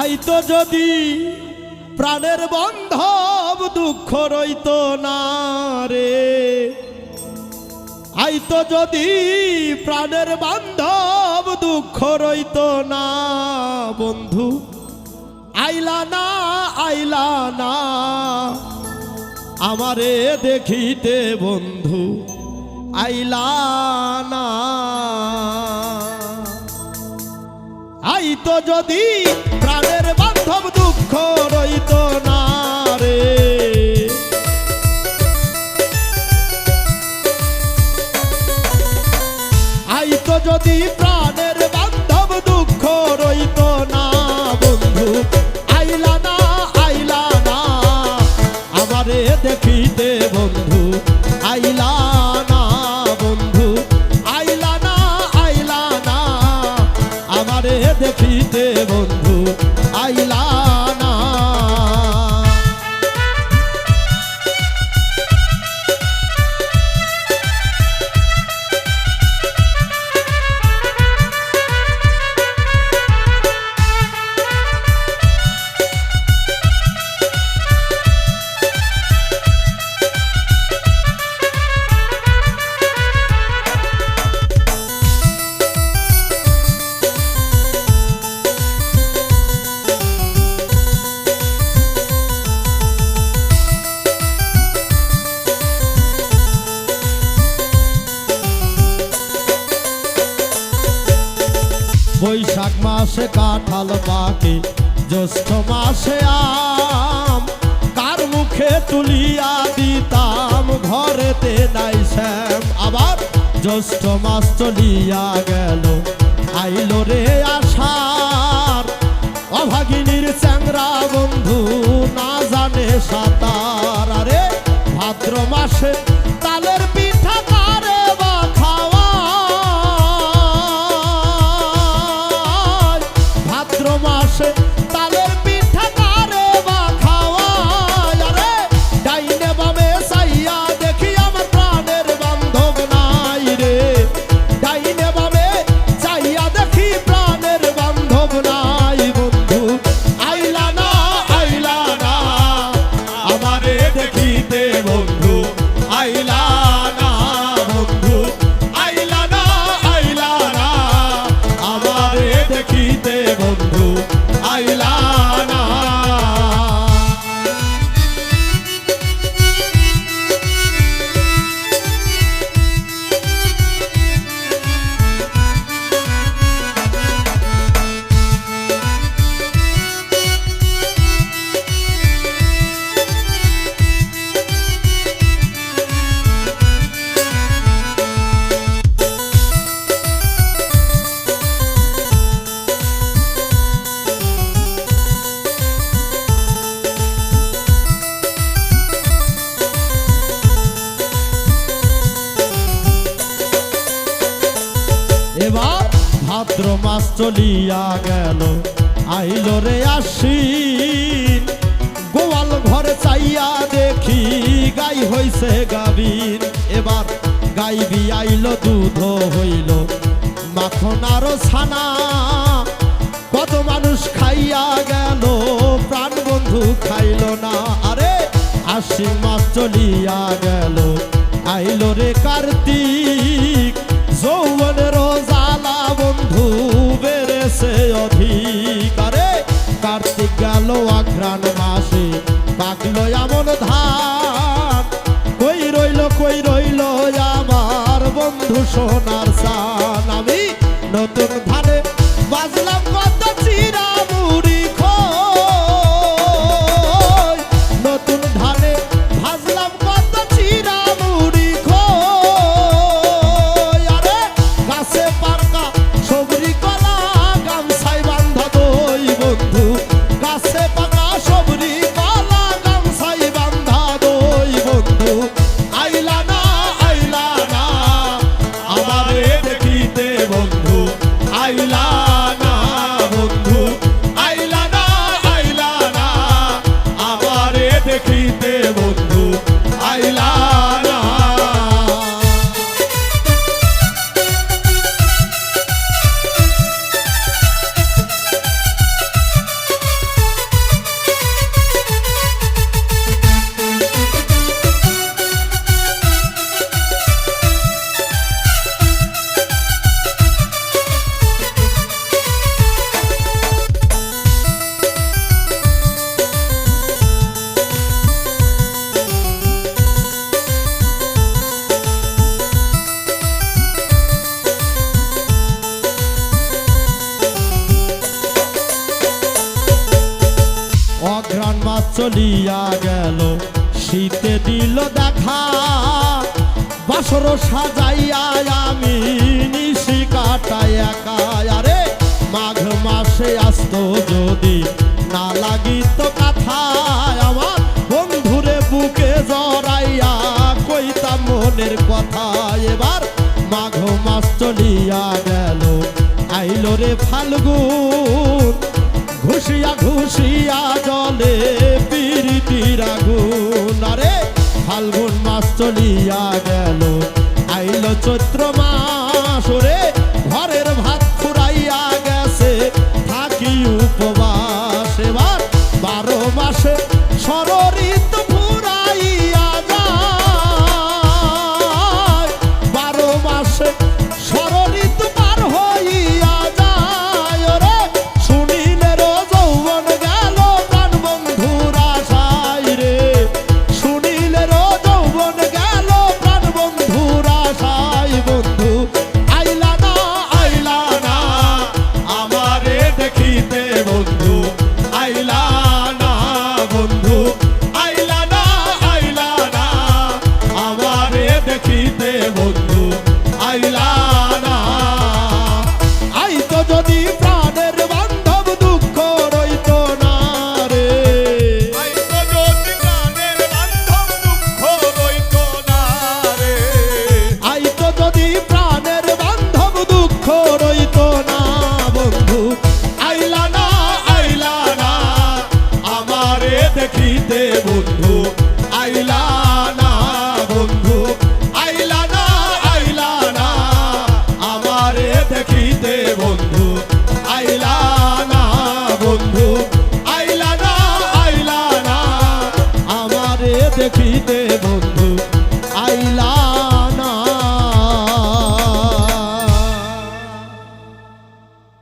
আইতো যদি প্রাণের বন্ধব দুঃখ রইত না রে। আইতো যদি প্রাণের বান্ধব দুঃখ রইত না বন্ধু। আইলা না আইলা না, আমারে দেখিতে বন্ধু। আইলা না। আইতো যদি প্রাণের বান্ধব দুঃখ রইত না রে। আইতো যদি প্রাণের বান্ধব দুঃখ রইত বৈশাখ মাসে কাঁঠাল পাকে, জ্যৈষ্ঠ মাসে আম। কার মুখে তুলিয়া দিতাম, ঘরেতে নাই শ্যাম। আবার জ্যৈষ্ঠ মাস চলিয়া গেল, আইলো রে আষাঢ়। অভাগিনীর চ্যাংরা বন্ধু, না জানে সাঁতার। ভাদ্র মাস চলিয়া গেল। আইল রে আশ্বিন গোয়াল ঘরে চাইয়া দেখি, গাই হইছে গাবিন এবার গাইবি আইল, দুধ হইল। মাখন আরও ছানা, কত মানুষ খাইয়া গেল। প্রাণ বন্ধু খাইল না। আরে আশ্বিন মাস চলিয়া গেল। আইল রে কার্তিক, যৌবনের বেড়েছে অধিকারে কার্তিক গেল আঘ্রাণ মাসে। পাকল এমন ধান, কই রইল কই রইল আমার বন্ধু সোনার সান। আমি নতুন ধানে বাজলাম কত চিরা দেখিতে বন্ধু আইলা চলিয়া গেল। শীতে দিল দেখা, বাসর সাজাইয়া আমি নিশি কাটাই একা। আরে, মাঘ মাসে আসতো যদি না লাগিত কথায় আমার বন্ধুরে বুকে জড়াইয়া কইতাম মনের কথা। এবার মাঘ মাস চলিয়া গেল, আইলো রে ফাল্গুন, ঘুষিয়া ঘুষিয়া চলিয়া গেল। আইল চৈত্র মাস রে, ঘরের ভাত ফুরাইয়া গেছে। থাকি উপবাস। এবার বারো মাসে সররিত দেখিতে দেখিতে